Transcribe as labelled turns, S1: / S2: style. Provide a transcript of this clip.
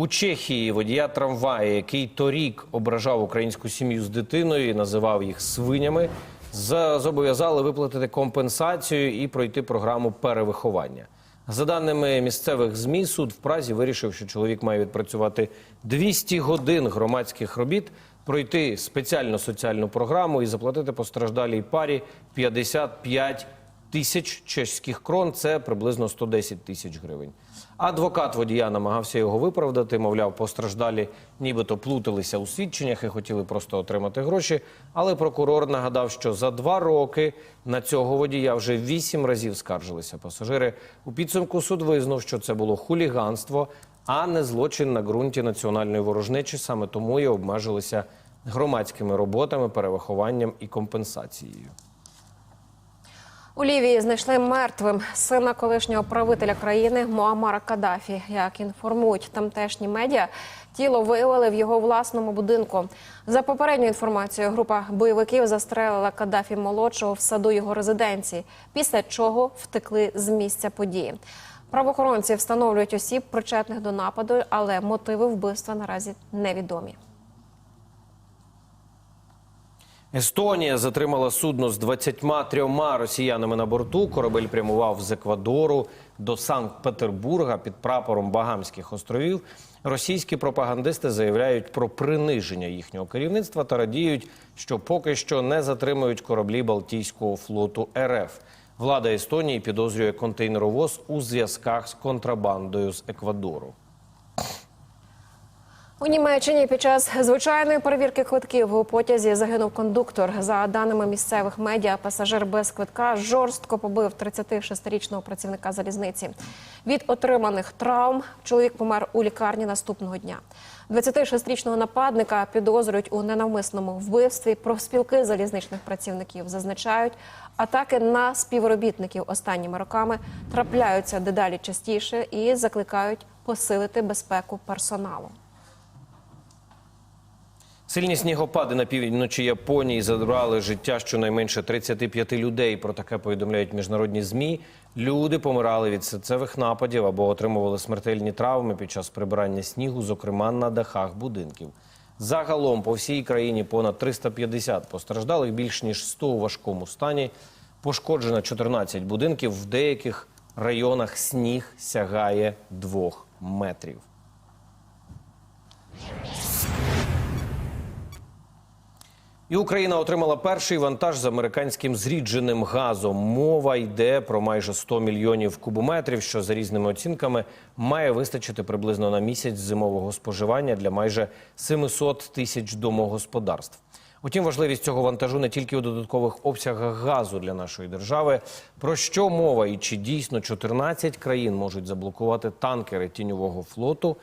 S1: У Чехії водія трамвая, який торік ображав українську сім'ю з дитиною і називав їх свинями, зобов'язали виплатити компенсацію і пройти програму перевиховання. За даними місцевих змі, суд в Празі вирішив, що чоловік має відпрацювати 200 годин громадських робіт, пройти спеціальну соціальну програму і заплатити постраждалій парі 55 тисяч чеських крон. Це приблизно 110 тисяч гривень. Адвокат водія намагався його виправдати. Мовляв, постраждалі нібито плуталися у свідченнях і хотіли просто отримати гроші. Але прокурор нагадав, що за два роки на цього водія вже вісім разів скаржилися пасажири. У підсумку суд визнав, що це було хуліганство, а не злочин на ґрунті національної ворожнечі. Саме тому і обмежилися громадськими роботами, перевихованням і компенсацією.
S2: У Лівії знайшли мертвим сина колишнього правителя країни Муаммара Каддафі. Як інформують тамтешні медіа, тіло виявили в його власному будинку. За попередньою інформацією, група бойовиків застрелила Каддафі молодшого в саду його резиденції, після чого втекли з місця події. Правоохоронці встановлюють осіб, причетних до нападу, але мотиви вбивства наразі невідомі.
S1: Естонія затримала судно з 23 росіянами на борту. Корабель прямував з Еквадору до Санкт-Петербурга під прапором Багамських островів. Російські пропагандисти заявляють про приниження їхнього керівництва та радіють, що поки що не затримують кораблі Балтійського флоту РФ. Влада Естонії підозрює контейнеровоз у зв'язках з контрабандою з Еквадору.
S2: У Німеччині під час звичайної перевірки квитків у потязі загинув кондуктор. За даними місцевих медіа, пасажир без квитка жорстко побив 36-річного працівника залізниці. Від отриманих травм чоловік помер у лікарні наступного дня. 26-річного нападника підозрюють у ненавмисному вбивстві. Профспілки залізничних працівників зазначають, атаки на співробітників останніми роками трапляються дедалі частіше і закликають посилити безпеку персоналу.
S1: Сильні снігопади на півночі Японії забрали життя щонайменше 35 людей. Про таке повідомляють міжнародні змі. Люди помирали від серцевих нападів або отримували смертельні травми під час прибирання снігу, зокрема на дахах будинків. Загалом по всій країні понад 350 постраждалих, більш ніж 100 у важкому стані. Пошкоджено 14 будинків. В деяких районах сніг сягає 2 метрів. І Україна отримала перший вантаж з американським зрідженим газом. Мова йде про майже 100 мільйонів кубометрів, що за різними оцінками має вистачити приблизно на місяць зимового споживання для майже 700 тисяч домогосподарств. Утім, важливість цього вантажу не тільки у додаткових обсягах газу для нашої держави. Про що мова і чи дійсно 14 країн можуть заблокувати танкери тіньового флоту?